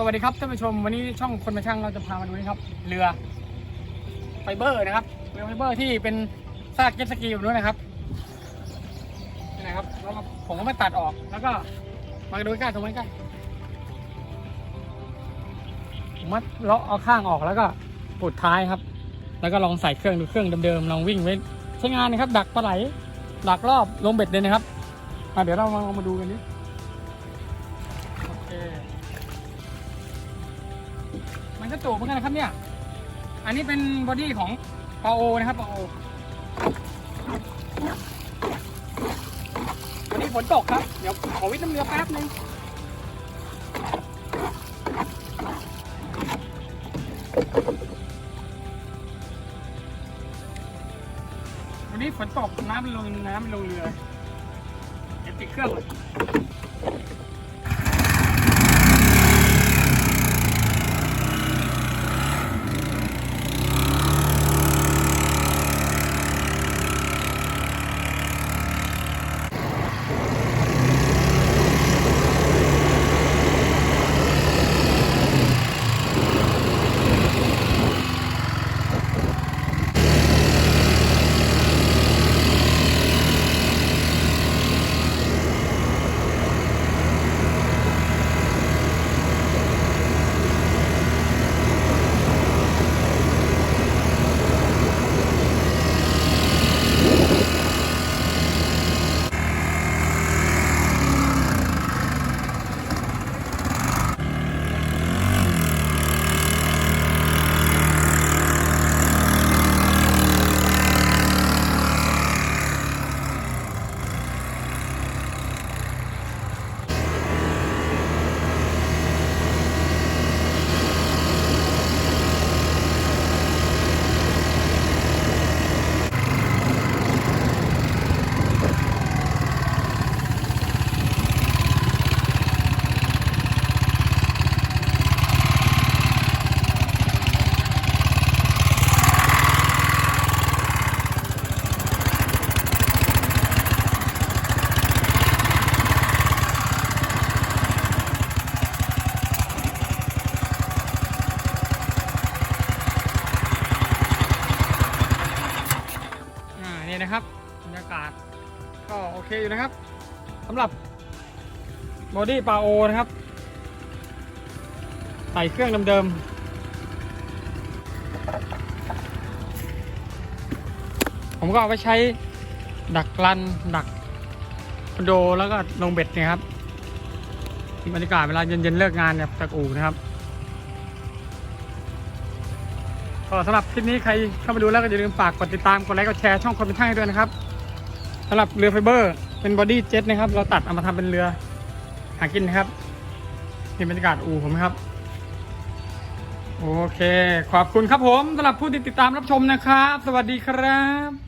สวัสดีครับท่านผู้ชมวันนี้ช่องคนมาช่างเราจะพามาดูนะครับ เรือไฟเบอร์นะครับเรือไฟเบอร์ที่เป็นซากเจ็ตสกีแบบนู้นนะครับนี่นะครับแล้วผมก็มาตัดออกแล้วก็มาดูใกล้ๆตรงนี้ใกล้ผมมัดเลาะเอาข้างออกแล้วก็ปุดท้ายครับ แล้วก็ลองใส่เครื่องดูเครื่องเดิมๆลองวิ่งไว้ใช้งานนะครับ ดักปลาไหลดักรอบลงเบ็ดเลยนะครับเดี๋ยวเรามาลองมาดูกันดิโอเค มันก็จูบเหมือนกันนะครับเนี่ย อันนี้เป็นบอดี้ของปาโอนะครับปาโอ วันนี้ฝนตกครับ เดี๋ยวขอวิทย์น้ำเรือแป๊บนึงวันนี้ฝนตกน้ำลงน้ำลงเรือเดี๋ยวติดเครื่อง ก็โอเคอยู่นะครับสำหรับบอดี้ปาโอนะครับใส่เครื่องเดิมๆผมก็เอาไปใช้ดักรันดักคอนโดแล้วก็ลงเบ็ดเนะครับบรรยากาศเวลาเย็นๆเลิกงานเนี่ยจากอู่นะครับก็สำหรับคลิปนี้ใครเข้ามาดูแล้วก็อย่าลืมฝากกดติดตามกดไลค์กดแชร์ช่องคนเป็นช่างให้ด้วยนะครับ สำหรับเรือไฟเบอร์ เป็นบอดี้เจ็ตนะครับ เราตัดเอามาทำเป็นเรือ หากินนะครับนี่บรรยากาศอู่ผมครับ โอเค ขอบคุณครับผมสำหรับผู้ที่ติดตามรับชมนะครับ สวัสดีครับ